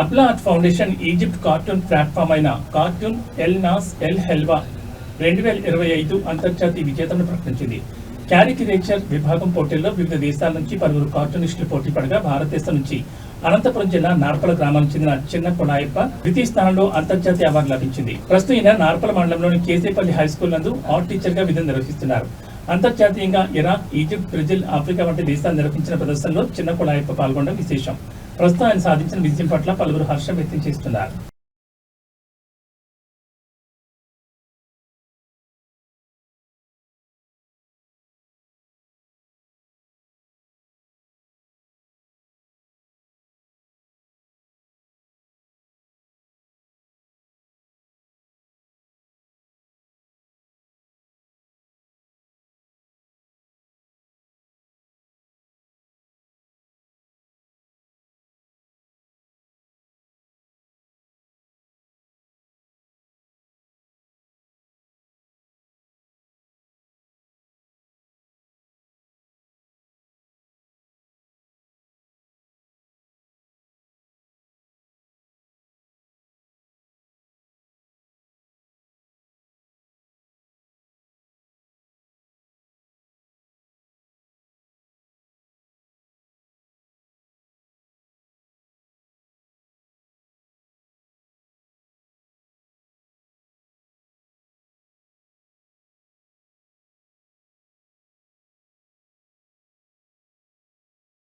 Abla art foundation Egypt cartoon platform అయిన cartoon El Nas El Helwa రెండు వేల ఇరవై ఐదు అంతర్జాతీయ విజేతలను ప్రకటించింది. క్యారికరేచర్ విభాగం పోటీల్లో వివిధ దేశాల నుంచి పలువురు కార్టూనిస్టులు పోటీ పడగా భారతదేశం నుంచి అనంతపురం జిల్లా నార్పల గ్రామానికి చెందిన చిన్న కొడాయప్ప ద్వితీయ స్థానంలో అంతర్జాతీయ అవార్డు లభించింది. ప్రస్తుతం ఈయన నార్పల మండలంలోని కేసేపల్లి హై స్కూల్ నందు ఆర్ట్ టీచర్గా విధులు నిర్వహిస్తున్నారు. అంతర్జాతీయంగా ఇరాక్ ఈజిప్ట్ బ్రెజిల్ ఆఫ్రికా వంటి దేశాలు నిర్వహించిన ప్రదర్శనలో చిన్న కొడాయప్ప పాల్గొనడం విశేషం. ప్రస్తుతం ఆయన సాధించిన విజయం పట్ల పలువురు హర్షం వ్యక్తం చేస్తున్నారు.